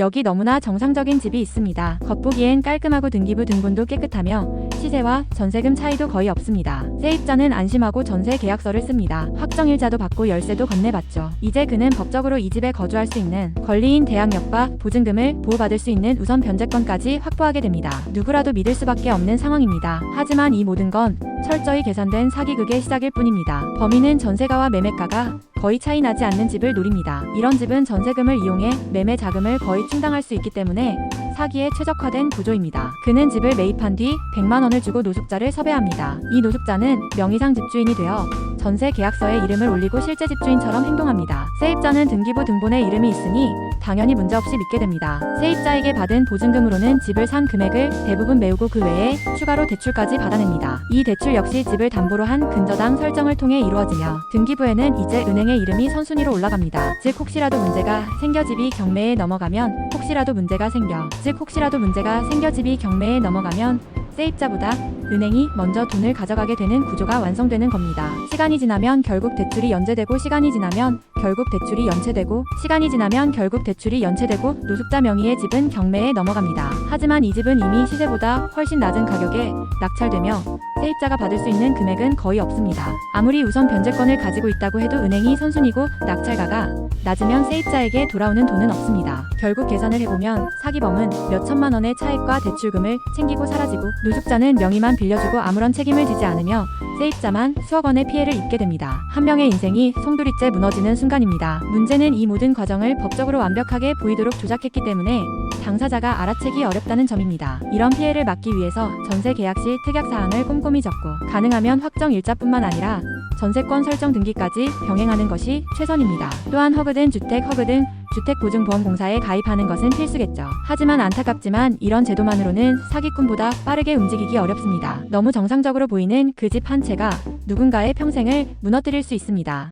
여기 너무나 정상적인 집이 있습니다. 겉보기엔 깔끔하고 등기부 등본도 깨끗하며 시세와 전세금 차이도 거의 없습니다. 세입자는 안심하고 전세 계약서를 씁니다. 확정일자도 받고 열쇠도 건네받죠. 이제 그는 법적으로 이 집에 거주할 수 있는 권리인 대항력과 보증금을 보호받을 수 있는 우선 변제권까지 확보하게 됩니다. 누구라도 믿을 수밖에 없는 상황입니다. 하지만 이 모든 건 철저히 계산된 사기극의 시작일 뿐입니다. 범인은 전세가와 매매가가 거의 차이 나지 않는 집을 노립니다. 이런 집은 전세금을 이용해 매매 자금을 거의 충당할 수 있기 때문에 사기에 최적화된 구조입니다. 그는 집을 매입한 뒤 100만 원을 주고 노숙자를 섭외합니다. 이 노숙자는 명의상 집주인이 되어 전세 계약서에 이름을 올리고 실제 집주인처럼 행동합니다. 세입자는 등기부 등본에 이름이 있으니 당연히 문제없이 믿게 됩니다. 세입자에게 받은 보증금으로는 집을 산 금액을 대부분 메우고 그 외에 추가로 대출까지 받아냅니다. 이 대출 역시 집을 담보로 한 근저당 설정을 통해 이루어지며 등기부에는 이제 은행의 이름이 선순위로 올라갑니다. 즉 혹시라도 문제가 생겨 집이 경매에 넘어가면 혹시라도 문제가 생겨 즉 혹시라도 문제가 생겨 집이 경매에 넘어가면 세입자보다 은행이 먼저 돈을 가져가게 되는 구조가 완성되는 겁니다. 시간이 지나면 결국 대출이 연체되고 시간이 지나면 결국 대출이 연체되고 시간이 지나면 결국 대출이 연체되고 노숙자 명의의 집은 경매에 넘어갑니다. 하지만 이 집은 이미 시세보다 훨씬 낮은 가격에 낙찰되며 세입자가 받을 수 있는 금액은 거의 없습니다. 아무리 우선 변제권을 가지고 있다고 해도 은행이 선순위고 낙찰가가 낮으면 세입자에게 돌아오는 돈은 없습니다. 결국 계산을 해보면 사기범은 몇 천만 원의 차익과 대출금을 챙기고 사라지고 노숙자는 명의만 빌려주고 아무런 책임을 지지 않으며 세입자만 수억 원의 피해를 입게 됩니다. 한 명의 인생이 송두리째 무너지는 순간입니다. 문제는 이 모든 과정을 법적으로 완벽하게 보이도록 조작했기 때문에 당사자가 알아채기 어렵다는 점입니다. 이런 피해를 막기 위해서 전세 계약 시 특약 사항을 꼼꼼히 적고 가능하면 확정 일자뿐만 아니라 전세권 설정 등기까지 병행하는 것이 최선입니다. 또한 허그든 주택 허그든 주택보증보험공사에 가입하는 것은 필수겠죠. 하지만 안타깝지만 이런 제도만으로는 사기꾼보다 빠르게 움직이기 어렵습니다. 너무 정상적으로 보이는 그 집 한 채가 누군가의 평생을 무너뜨릴 수 있습니다.